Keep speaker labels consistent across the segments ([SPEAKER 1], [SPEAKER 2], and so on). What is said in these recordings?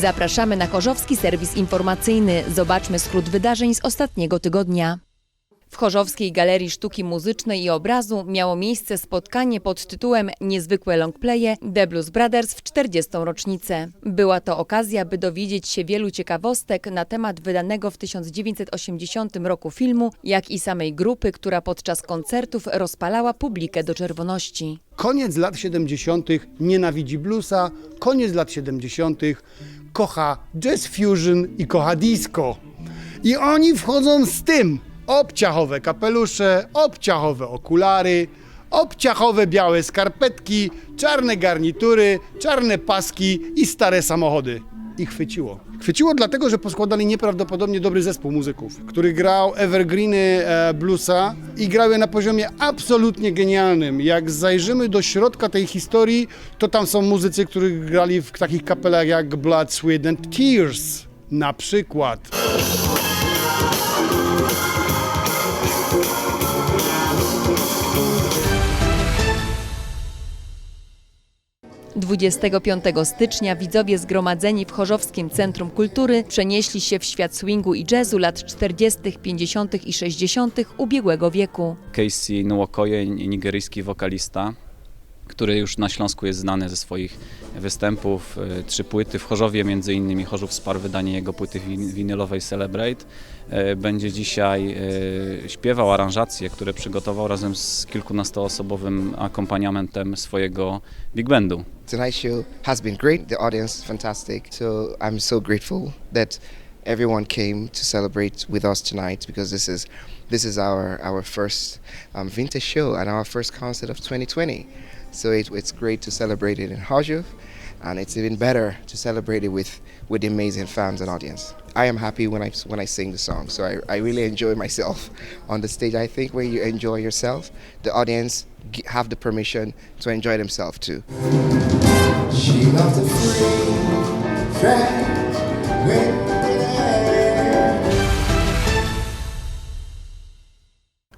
[SPEAKER 1] Zapraszamy na Chorzowski Serwis Informacyjny. Zobaczmy skrót wydarzeń z ostatniego tygodnia. W Chorzowskiej Galerii Sztuki Muzycznej i Obrazu miało miejsce spotkanie pod tytułem Niezwykłe longplaye The Blues Brothers w 40. rocznicę. Była to okazja, by dowiedzieć się wielu ciekawostek na temat wydanego w 1980 roku filmu, jak i samej grupy, która podczas koncertów rozpalała publikę do czerwoności.
[SPEAKER 2] Koniec lat 70. nienawidzi bluesa, koniec lat 70. kocha jazz fusion i kocha disco. I oni wchodzą z tym. Obciachowe kapelusze, obciachowe okulary, obciachowe białe skarpetki, czarne garnitury, czarne paski i stare samochody. I chwyciło. Chwyciło dlatego, że poskładali nieprawdopodobnie dobry zespół muzyków, który grał evergreeny e, bluesa i grał je na poziomie absolutnie genialnym. Jak zajrzymy do środka tej historii, to tam są muzycy, którzy grali w takich kapelach jak Blood, Sweat and Tears. Na przykład.
[SPEAKER 1] 25 stycznia widzowie zgromadzeni w Chorzowskim Centrum Kultury przenieśli się w świat swingu i jazzu lat 40., 50. i 60. ubiegłego wieku.
[SPEAKER 3] Casey Nwokoye, nigeryjski wokalista, który już na Śląsku jest znany ze swoich występów. E, Trzy płyty w Chorzowie, między innymi Chorzów wsparł wydanie jego płyty win- winylowej Celebrate. E, Będzie dzisiaj e, śpiewał aranżacje, które przygotował razem z kilkunastoosobowym akompaniamentem swojego big bandu.
[SPEAKER 4] Tonight's show has been great. The audience fantastic. So I'm so grateful that everyone came to celebrate with us tonight because this is this is our our first um, vintage show and our first concert of 2020. So it, it's great to celebrate it in Hajov, and it's even better to celebrate it with with the amazing fans and audience. I am happy when I when I sing the song, so I, I really enjoy myself on the stage. I think when you enjoy yourself, the audience have the permission to enjoy themselves too.
[SPEAKER 5] She loves the free, fair, winter.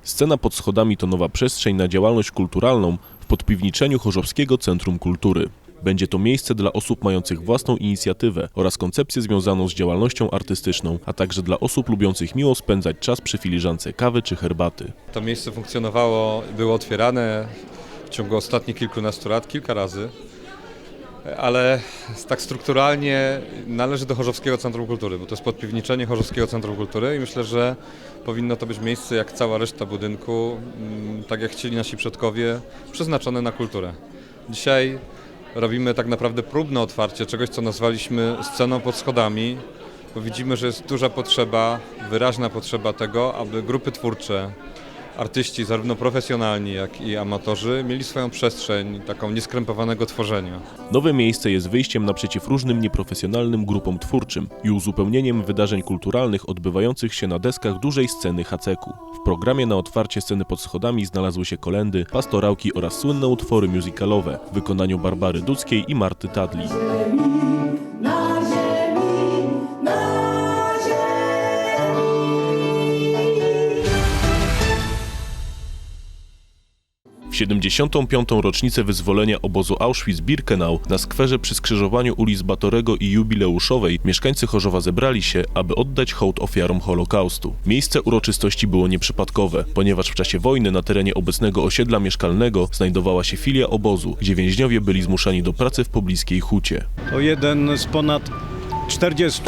[SPEAKER 6] Scena pod schodami to nowa przestrzeń na działalność kulturalną podpiwniczeniu Chorzowskiego Centrum Kultury. Będzie to miejsce dla osób mających własną inicjatywę oraz koncepcję związaną z działalnością artystyczną, a także dla osób lubiących miło spędzać czas przy filiżance kawy czy herbaty.
[SPEAKER 7] To miejsce funkcjonowało, było otwierane w ciągu ostatnich kilkunastu lat, kilka razy, ale tak strukturalnie należy do Chorzowskiego Centrum Kultury, bo to jest podpiwniczenie Chorzowskiego Centrum Kultury i myślę, że powinno to być miejsce, jak cała reszta budynku, mm, tak jak chcieli nasi przodkowie, przeznaczone na kulturę. Dzisiaj robimy tak naprawdę próbne otwarcie czegoś, co nazwaliśmy sceną pod schodami, bo widzimy, że jest duża potrzeba, wyraźna potrzeba tego, aby grupy twórcze, artyści, zarówno profesjonalni, jak i amatorzy, mieli swoją przestrzeń taką nieskrępowanego tworzenia.
[SPEAKER 6] Nowe miejsce jest wyjściem naprzeciw różnym nieprofesjonalnym grupom twórczym i uzupełnieniem wydarzeń kulturalnych odbywających się na deskach dużej sceny Haceku. W programie na otwarcie sceny pod schodami znalazły się kolendy, pastorałki oraz słynne utwory musicalowe w wykonaniu Barbary Duckiej i Marty Tadli. W 75. rocznicę wyzwolenia obozu Auschwitz-Birkenau na skwerze przy skrzyżowaniu ulic Batorego i Jubileuszowej mieszkańcy Chorzowa zebrali się, aby oddać hołd ofiarom Holokaustu. Miejsce uroczystości było nieprzypadkowe, ponieważ w czasie wojny na terenie obecnego osiedla mieszkalnego znajdowała się filia obozu, gdzie więźniowie byli zmuszani do pracy w pobliskiej hucie.
[SPEAKER 8] To jeden z ponad 40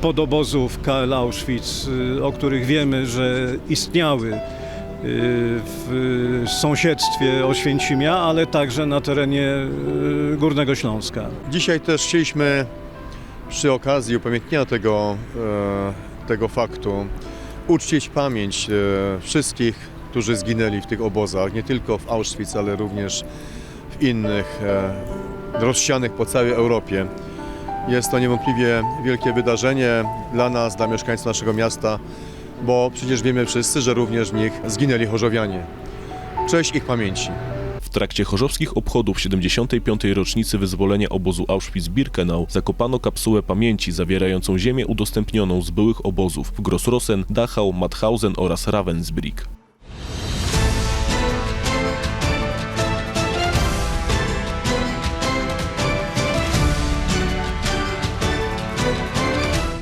[SPEAKER 8] podobozów KL Auschwitz, y, o których wiemy, że istniały w sąsiedztwie Oświęcimia, ale także na terenie y, Górnego Śląska.
[SPEAKER 9] Dzisiaj też chcieliśmy przy okazji upamiętnienia tego, e, tego faktu uczcić pamięć e, wszystkich, którzy zginęli w tych obozach, nie tylko w Auschwitz, ale również w innych e, rozsianych po całej Europie. Jest to niewątpliwie wielkie wydarzenie dla nas, dla mieszkańców naszego miasta, bo przecież wiemy wszyscy, że również w nich zginęli chorzowianie. Cześć ich pamięci.
[SPEAKER 6] W trakcie chorzowskich obchodów 75. rocznicy wyzwolenia obozu Auschwitz-Birkenau zakopano kapsułę pamięci zawierającą ziemię udostępnioną z byłych obozów w Grossrosen, Dachau, Mauthausen oraz Ravensbrück.